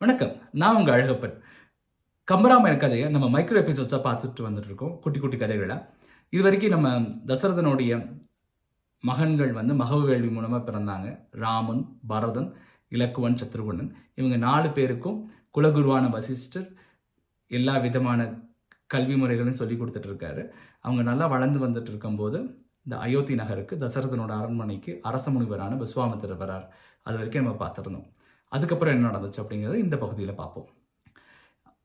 வணக்கம். நான் உங்கள் அழகப்பன். கம்பராமாயண கதையை நம்ம மைக்ரோ எபிசோட்ஸாக பார்த்துட்டு வந்துட்டு இருக்கோம் குட்டி குட்டி கதைகளை? இது வரைக்கும் நம்ம தசரதனுடைய மகன்கள் வந்து மகவு மகவேள்வி மூலமாக பிறந்தாங்க. ராமன் பரதன் இலக்குவன் சத்ருகுணன். இவங்க நாலு பேருக்கும் குலகுருவான வசிஷ்டர் எல்லா விதமான கல்வி முறைகளையும் சொல்லி கொடுத்துட்டு இருக்காரு அவங்க நல்லா வளர்ந்து வந்துட்டு இருக்கும்போது இந்த அயோத்தி நகருக்கு தசரதனோட அரண்மனைக்கு அரச முனிவரான விஸ்வாமித்திர வரார். அது வரைக்கும் நம்ம பார்த்துருந்தோம். அதுக்கப்புறம் என்ன நடந்துச்சு அப்படிங்கிறத இந்த பகுதியில் பார்ப்போம்.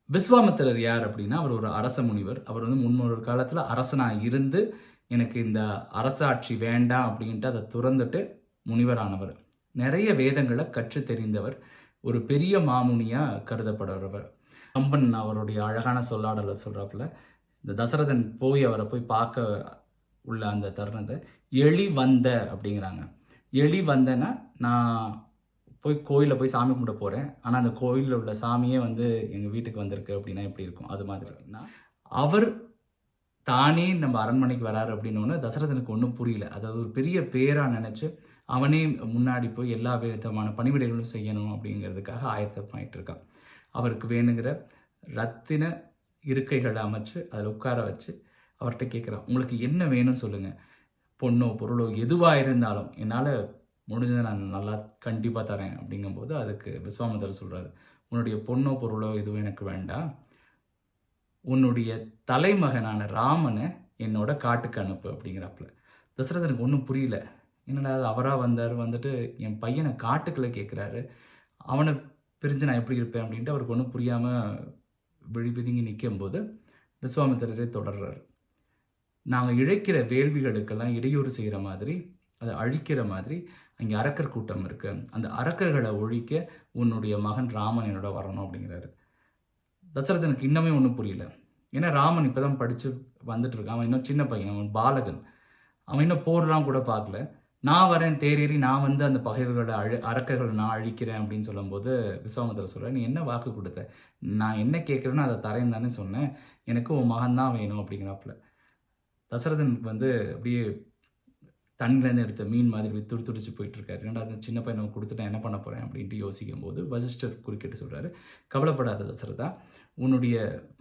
விஸ்வாமித்திரர் யார் அப்படின்னா அவர் ஒரு அரச முனிவர். அவர் வந்து முன்னொரு காலத்தில் அரசனாக இருந்து எனக்கு இந்த அரசாட்சி வேண்டாம் அப்படின்ட்டு அதை துறந்துட்டு முனிவரானவர். நிறைய வேதங்களை கற்று தெரிந்தவர். ஒரு பெரிய மாமுனியாக கருதப்படுறவர். கம்பன் அவருடைய அழகான சொல்லாடலை சொல்கிறாப்புல இந்த தசரதன் போய் அவரை போய் பார்க்க உள்ள அந்த தருணத்தை எளி வந்த அப்படிங்கிறாங்க. எளி வந்தேன்னா நான் போய் கோயிலில் போய் சாமி கும்பிட போகிறேன் ஆனால் அந்த கோயிலில் உள்ள சாமியே வந்து எங்கள் வீட்டுக்கு வந்திருக்கு அப்படின்னா எப்படி இருக்கும்? அது மாதிரி அவர் தானே நம்ம அரண்மனைக்கு வராரு அப்படின்னோன்னு தசரதனுக்கு ஒன்றும் புரியல. அதாவது ஒரு பெரிய பேராக நினச்சி அவனே முன்னாடி போய் எல்லா விதமான பணிவிடைகளும் செய்யணும் அப்படிங்கிறதுக்காக ஆயத்தமாயிட்டு இருக்கான். அவருக்கு வேணுங்கிற ரத்தின இருக்கைகளை அமைச்சு அதில் உட்கார வச்சு அவர்கிட்ட கேட்குறான் உங்களுக்கு என்ன வேணும்னு சொல்லுங்கள் பொண்ணோ பொருளோ எதுவாக இருந்தாலும் என்னால் முடிஞ்சதை நான் நல்லா கண்டிப்பாக தரேன் அப்படிங்கும்போது அதுக்கு விஸ்வாமிதர் சொல்கிறாரு உன்னுடைய பொண்ணோ பொருளோ எதுவும் எனக்கு வேண்டாம். உன்னுடைய தலைமகனான ராமனை என்னோட காட்டுக்கு அனுப்பு அப்படிங்கிறாப்புல. தசரதனுக்கு ஒன்றும் புரியல. என்னடா அது அவராக வந்தார்? வந்துட்டு என் பையனை காட்டுக்குள்ளே கேட்குறாரு அவனை பிரிஞ்சு நான் எப்படி இருப்பேன் அப்படின்ட்டு அவருக்கு ஒன்றும் புரியாமல் விழி பிதுங்கி நிற்கும்போது விஸ்வாமித்திரரே தொடர்றாரு. நாங்கள் இழைக்கிற வேள்விகளுக்கெல்லாம் இடையூறு செய்கிற மாதிரி அதை அழிக்கிற மாதிரி அங்கே அரக்கர் கூட்டம் இருக்குது அந்த அரக்கர்களை ஒழிக்க உன்னுடைய மகன் ராமன் என்னோட வரணும் அப்படிங்கிறாரு. தசரதனுக்கு இன்னமே ஒன்றும் புரியல. ஏன்னா ராமன் இப்போ தான் படித்து வந்துட்டு இருக்கான். அவன் இன்னும் சின்ன பையன் அவன் பாலகன். அவன் இன்னும் போர்லாம் கூட பார்க்கல. நான் வரேன் தேரேறி நான் வந்து அந்த பகைவர்களோட அழி அரக்கர்களை நான் அழிக்கிறேன் அப்படின்னு சொல்லும்போது விஸ்வாமித்திர சொல்கிறேன் நீ என்ன வாக்கு கொடுத்த? நான் என்ன கேட்குறேன்னு அதை தரேன் தானே சொன்னேன். எனக்கு உன் மகன் தான் வேணும் அப்படிங்கிறாப்புல. தசரதனுக்கு வந்து அப்படியே தண்ணிலேருந்து எடுத்த மீன் மாதிரி துடி துடிச்சு போயிட்டு இருக்காரு ஏன்னா அந்த சின்ன நம்ம கொடுத்துட்டா என்ன பண்ண போகிறேன் அப்படின்ட்டு யோசிக்கும் போது வசிஷ்டர் குறுக்கிட்டு சொல்கிறாரு கவலைப்படாத தசரதா உன்னுடைய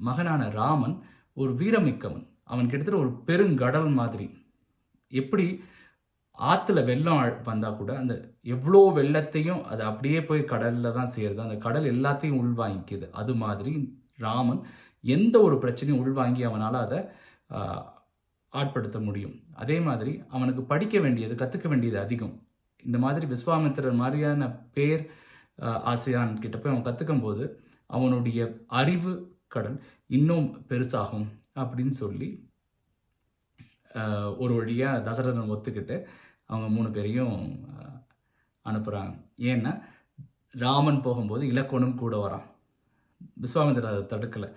மகனான ராமன் ஒரு வீரமிக்கவன். அவன் கிட்டத்தட்ட ஒரு பெருங்கடல் மாதிரி. எப்படி ஆற்றுல வெள்ளம் வந்தால் கூட அந்த எவ்வளோ வெள்ளத்தையும் அது அப்படியே போய் கடலில் தான் சேருது. அந்த கடல் எல்லாத்தையும் உள்வாங்கிக்குது. அது மாதிரி ராமன் எந்த ஒரு பிரச்சனையும் உள்வாங்கி அவனால் அதை ஆட்படுத்த முடியும். அதே மாதிரி அவனுக்கு படிக்க வேண்டியது கற்றுக்க வேண்டியது அதிகம். இந்த மாதிரி விஸ்வாமித்திரர் மாதிரியான பேர் ஆசியான் கிட்ட போய் அவன் கற்றுக்கும் போது அவனுடைய அறிவு கடல் இன்னும் பெருசாகும் அப்படின்னு சொல்லி ஒரு வழியாக தசரதன் ஒத்துக்கிட்டு அவங்க மூணு பேரையும் அனுப்புகிறாங்க ஏன்னா ராமன் போகும்போது இலக்குவனும் கூட வரான். விஸ்வாமித்திரர் அதை தடுக்கலை.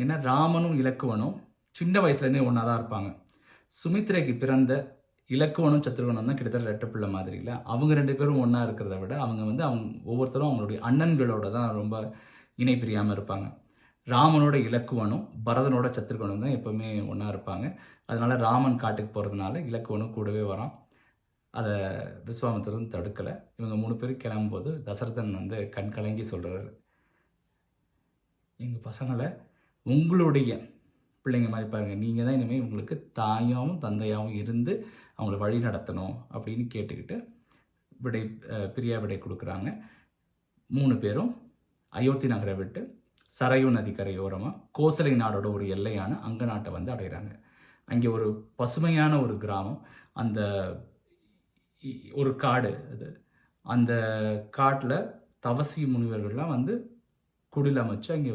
ஏன்னா ராமனும் இலக்குவனும் சின்ன வயசுலேருந்தே ஒன்றா தான் இருப்பாங்க. சுமித்ரைக்கு பிறந்த இலக்குவனும் சத்ருவனும் தான் கிட்டத்தட்ட ரெட்ட பிள்ளை மாதிரி இல்லை. அவங்க ரெண்டு பேரும் ஒன்றா இருக்கிறத விட அவங்க வந்து அவங்க ஒவ்வொருத்தரும் அவங்களுடைய அண்ணன்களோட தான் ரொம்ப இணை பிரியாமல் இருப்பாங்க. ராமனோட இலக்குவனும் பரதனோட சத்ருகனும் தான் எப்போவுமே ஒன்றா இருப்பாங்க. அதனால் ராமன் காட்டுக்கு போகிறதுனால இலக்குவனும் கூடவே வரான். அதை விஸ்வாமித்திரன் தடுக்கலை. இவங்க மூணு பேரும் கிளம்பும்போது தசரதன் வந்து கண் கலங்கி சொல்கிறாரு எங்கள் பசங்களை உங்களுடைய பிள்ளைங்க மாதிரி பாருங்கள் நீங்கள் தான் இனிமேல் உங்களுக்கு தாயாகவும் தந்தையாகவும் இருந்து அவங்கள வழி நடத்தணும் அப்படின்னு கேட்டுக்கிட்டு விடை பிரியா விடை கொடுக்குறாங்க. மூணு பேரும் அயோத்தி நகரை விட்டு சரையு நதி கரையோரமாக கோசலை நாடோட ஒரு எல்லையான அங்க நாட்டை வந்து அடைகிறாங்க அங்கே ஒரு பசுமையான ஒரு கிராமம். அந்த ஒரு காடு அது. அந்த காட்டில் தவசி முனிவர்கள்லாம் வந்து குடில் அமைச்சு அங்கே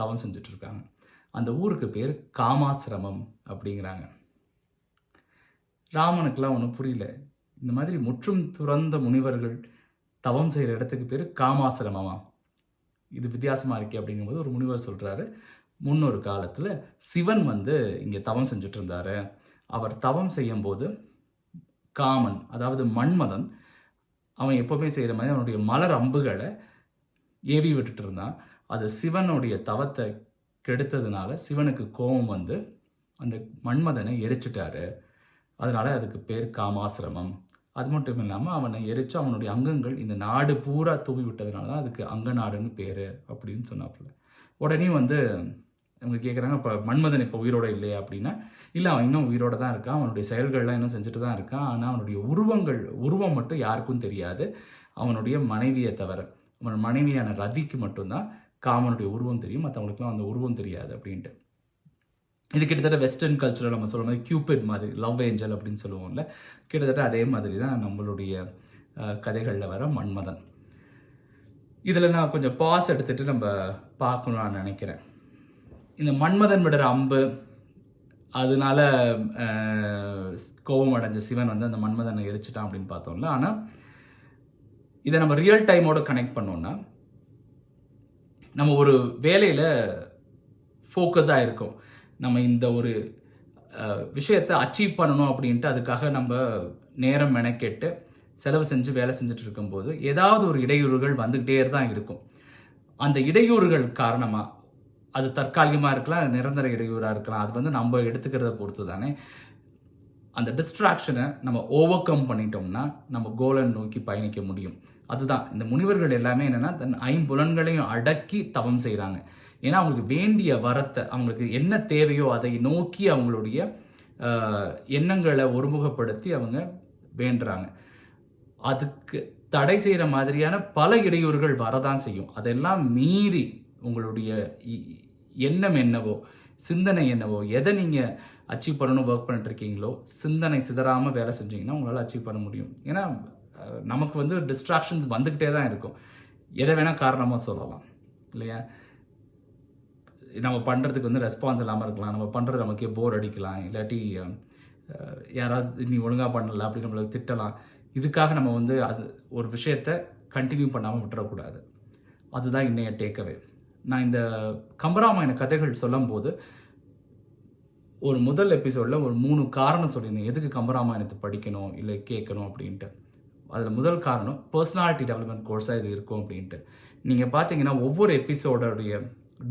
தவம் செஞ்சிட்ருக்காங்க அந்த ஊருக்கு பேர் காமாசிரமம் அப்படிங்கிறாங்க. ராமனுக்கெலாம் ஒன்றும் புரியல. இந்த மாதிரி முற்றும் துறந்த முனிவர்கள் தவம் செய்கிற இடத்துக்கு பேர் காமாசிரமமா? இது வித்தியாசமாக இருக்கே அப்படிங்கும்போது ஒரு முனிவர் சொல்கிறாரு முன்னொரு காலத்தில் சிவன் வந்து இங்கே தவம் செஞ்சுட்டு இருந்தார் அவர் தவம் செய்யும்போது காமன் அதாவது மன்மதன் அவன் எப்போவுமே செய்கிற மாதிரி அவனுடைய மலர் அம்புகளை ஏவி விட்டுட்டு இருந்தான் அது சிவனுடைய தவத்தை கெடுத்ததுனால சிவனுக்கு கோபம் வந்து அந்த மன்மதனை எரிச்சிட்டாரு. அதனால அதுக்கு பேர் காமாசிரமம். அது மட்டும் இல்லாமல் அவனை எரிச்சு அவனுடைய அங்கங்கள் இந்த நாடு பூரா தூவி விட்டதுனால தான் அதுக்கு அங்க நாடுன்னு பேர் அப்படின்னு சொன்னாப்புல. உடனே வந்து அவங்க கேட்குறாங்க இப்போ மன்மதன் இப்போ உயிரோட இல்லையா அப்படின்னா இல்லை அவன் இன்னும் உயிரோட தான் இருக்கான். அவனுடைய செயல்கள்லாம் இன்னும் செஞ்சுட்டு தான் இருக்கான். ஆனால் அவனுடைய உருவங்கள் உருவம் மட்டும் யாருக்கும் தெரியாது. அவனுடைய மனைவியை தவிர அவன் மனைவியான ரதிக்கு மட்டும்தான் காமனுடைய உருவம் தெரியும் மற்றவங்களுக்குலாம் அந்த உருவம் தெரியாது அப்படின்ட்டு. இது கிட்டத்தட்ட வெஸ்டர்ன் கல்ச்சரில் நம்ம சொல்கிற மாதிரி கியூபிட் மாதிரி லவ் ஏஞ்சல் அப்படின்னு சொல்லுவோம்ல கிட்டத்தட்ட அதே மாதிரி தான் நம்மளுடைய கதைகளில் வர மன்மதன். இதில் நான் கொஞ்சம் பாஸ் எடுத்துகிட்டு நம்ம பார்க்கணும்னு நான் நினைக்கிறேன். இந்த மன்மதன் விடுற அம்பு அதனால கோபம் அடைஞ்ச சிவன் வந்து அந்த மன்மதனை எரிச்சிட்டான் அப்படின்னு பார்த்தோம்ல. ஆனால் இதை நம்ம ரியல் டைமோட கனெக்ட் பண்ணோன்னா நம்ம ஒரு வேலையில் ஃபோக்கஸாக இருக்கும். நம்ம இந்த ஒரு விஷயத்தை அச்சீவ் பண்ணணும் அப்படின்ட்டு அதுக்காக நம்ம நேரம் மெனக்கெட்டு செலவு செஞ்சு வேலை செஞ்சுட்டு இருக்கும்போது ஏதாவது ஒரு இடையூறுகள் வந்துக்கிட்டே தான் இருக்கும். அந்த இடையூறுகள் காரணமாக அது தற்காலிகமாக இருக்கலாம் நிரந்தர இடையூறாக இருக்கலாம் அது வந்து நம்ம எடுத்துக்கிறத பொறுத்து தானே அந்த டிஸ்ட்ராக்ஷனை நம்ம ஓவர் கம் பண்ணிட்டோம்னா நம்ம கோலை நோக்கி பயணிக்க முடியும். அதுதான். இந்த முனிவர்கள் எல்லாமே என்னென்னா தன் ஐம்புலன்களையும் அடக்கி தவம் செய்கிறாங்க ஏன்னா அவங்களுக்கு வேண்டிய வரத்தை அவங்களுக்கு என்ன தேவையோ அதை நோக்கி அவங்களுடைய எண்ணங்களை ஒருமுகப்படுத்தி அவங்க வேண்டுறாங்க. அதுக்கு தடை செய்கிற மாதிரியான பல இடையூறுகள் வரதான் செய்யும். அதெல்லாம் மீறி உங்களுடைய இ- எண்ணம் என்னவோ சிந்தனை என்னவோ எதை நீங்கள் அச்சீவ் பண்ணணும் ஒர்க் பண்ணிட்டு இருக்கீங்களோ சிந்தனை சிதறாமல் வேலை செஞ்சீங்கன்னா உங்களால் அச்சீவ் பண்ண முடியும். ஏன்னா நமக்கு வந்து டிஸ்ட்ராக்ஷன்ஸ் வந்துக்கிட்டே தான் இருக்கும். எதை வேணால் காரணமாக சொல்லலாம் இல்லையா? நம்ம பண்ணுறதுக்கு வந்து ரெஸ்பான்ஸ் இல்லாமல் இருக்கலாம். நம்ம பண்ணுறது நமக்கே போர் அடிக்கலாம். இல்லாட்டி யாராவது நீ ஒழுங்காக பண்ணல அப்படின்னு நம்மளுக்கு திட்டலாம். இதுக்காக நம்ம வந்து அது ஒரு விஷயத்த கண்டினியூ பண்ணாமல் விட்டுறக்கூடாது. அதுதான் இன்னைய டேக்கவே நான் இந்த கம்பராமாயண கதைகள் சொல்லும்போது ஒரு முதல் எபிசோடில் ஒரு மூணு காரணம் சொல்லியிருந்தேன். எதுக்கு கம்பராமாயணத்தை படிக்கணும் இல்லை கேட்கணும் அப்படின்ட்டு. அதில் முதல் காரணம் பர்சனாலிட்டி டெவலப்மெண்ட் கோர்ஸாக இது இருக்கும் அப்படின்ட்டு. நீங்கள் பார்த்தீங்கன்னா ஒவ்வொரு எபிசோடோடைய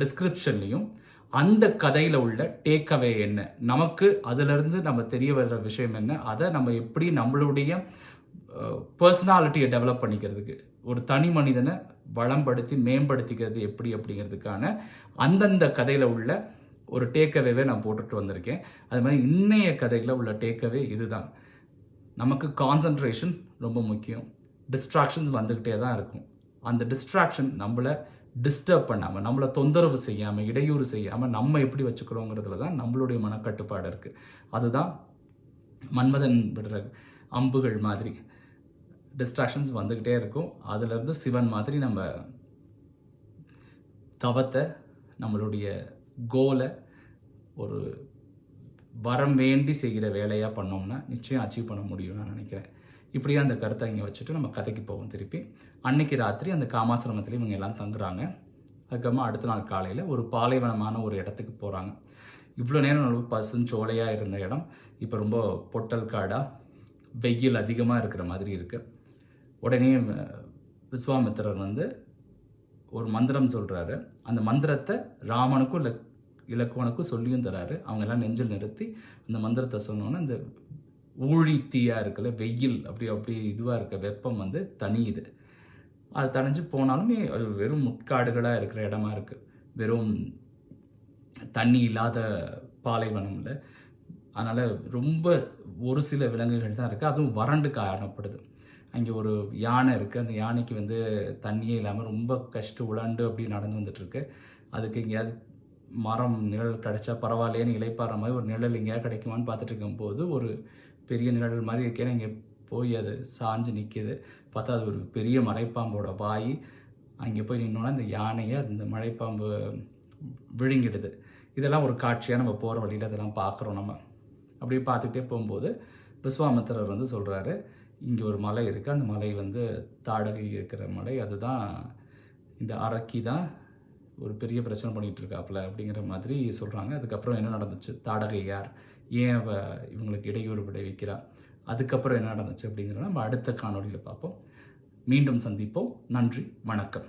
டிஸ்கிரிப்ஷன்லையும் அந்த கதையில் உள்ள டேக்அவே என்ன? நமக்கு அதிலிருந்து நம்ம தெரிய வர்ற விஷயம் என்ன? அதை நம்ம எப்படி நம்மளுடைய பர்சனாலிட்டியை டெவலப் பண்ணிக்கிறதுக்கு ஒரு தனி மனிதனை வளம்படுத்தி மேம்படுத்திக்கிறது எப்படி அப்படிங்கிறதுக்கான அந்தந்த கதையில் உள்ள ஒரு டேக்கவேவே நான் போட்டுட்டு வந்திருக்கேன். அது மாதிரி இன்னைய கதையில் உள்ள டேக்கவே இதுதான். நமக்கு கான்சன்ட்ரேஷன் ரொம்ப முக்கியம். டிஸ்ட்ராக்ஷன்ஸ் வந்துக்கிட்டே தான் இருக்கும். அந்த டிஸ்ட்ராக்ஷன் நம்மளை டிஸ்டர்ப் பண்ணாமல் நம்மளை தொந்தரவு செய்யாமல் இடையூறு செய்யாமல் நம்ம எப்படி வச்சுக்கிறோங்கிறதுல தான் நம்மளுடைய மனக்கட்டுப்பாடு இருக்குது அதுதான் மன்மதன் விடுற அம்புகள் மாதிரி. டிஸ்ட்ராக்ஷன்ஸ் வந்துக்கிட்டே இருக்கும். அதுலேருந்து சிவன் மாதிரி நம்ம தவத்தை நம்மளுடைய கோலை ஒரு வரம் வேண்டி செய்கிற வேலையாக பண்ணோம்னா நிச்சயம் அச்சீவ் பண்ண முடியும்னு நான் நினைக்கிறேன். இப்படியே அந்த கருத்தை இங்கே வச்சுட்டு நம்ம கதைக்கு போவோம் திருப்பி. அன்னைக்கு ராத்திரி அந்த காமாசிரமத்தில் இவங்க எல்லாம் தங்குறாங்க. அதுக்கப்புறமா அடுத்த நாள் காலையில் ஒரு பாலைவனமான ஒரு இடத்துக்கு போகிறாங்க இவ்வளோ நேரம் ரொம்ப பசுஞ்சோலையாக இருந்த இடம். இப்போ ரொம்ப பொட்டல் காடாக வெயில் அதிகமாக இருக்கிற மாதிரி இருக்குது உடனே விஸ்வாமித்திரர் வந்து ஒரு மந்திரம் சொல்கிறாரு அந்த மந்திரத்தை ராமனுக்கும் இல்லை இலக்குவனுக்கும் சொல்லியும் தராரு. அவங்க எல்லாம் நெஞ்சில் நிறுத்தி அந்த மந்திரத்தை சொன்னோன்னே அந்த ஊழித்தியாக இருக்குல்ல வெயில் அப்படி அப்படி இதுவாக இருக்க வெப்பம் வந்து தனியுது அது தணிஞ்சு போனாலுமே அது வெறும் முட்காடுகளாக இருக்கிற இடமா இருக்குது வெறும் தண்ணி இல்லாத பாலைவனம்ல அதனால் ரொம்ப ஒரு சில விலங்குகள் தான் இருக்குது அதுவும் வறண்டு காணப்படுது. அங்கே ஒரு யானை இருக்குது அந்த யானைக்கு வந்து தண்ணியே இல்லாமல் ரொம்ப கஷ்டம் உலாண்டு அப்படி நடந்து வந்துட்டுருக்கு அதுக்கு எங்கேயாவது மரம் நிழல் கிடைச்சா பரவாயில்லையேன்னு இழைப்பாடுற மாதிரி ஒரு நிழல் எங்கேயாவது கிடைக்குமான்னு பார்த்துட்டு இருக்கும்போது ஒரு பெரிய நிழல் மாதிரி இருக்கேன்னு இங்கே போய் அது சாஞ்சு நிற்கிது பார்த்தா அது ஒரு பெரிய மலைப்பாம்போட வாய். அங்கே போய் நின்னோன்னா அந்த யானையை அந்த மலைப்பாம்பு விழுங்கிடுது. இதெல்லாம் ஒரு காட்சியாக நம்ம போகிற வழியில் அதெல்லாம் பார்க்குறோம் நம்ம. அப்படியே பார்த்துக்கிட்டே போகும்போது விஸ்வாமித்திரர் வந்து சொல்கிறாரு இங்கே ஒரு மலை இருக்குது அந்த மலை வந்து தாடகை இருக்கிற மலை. அதுதான் இந்த அரக்கி தான் ஒரு பெரிய பிரச்சனை பண்ணிகிட்டு இருக்காப்புல அப்படிங்கிற மாதிரி சொல்கிறாங்க அதுக்கப்புறம் என்ன நடந்துச்சு? தாடகை யார்? ஏன் அவ இவங்களுக்கு இடையூறு விளைவிக்கிறா? அதுக்கப்புறம் என்ன நடந்துச்சு அப்படிங்கிறத நம்ம அடுத்த காணொலியில் பார்ப்போம். மீண்டும் சந்திப்போம். நன்றி. வணக்கம்.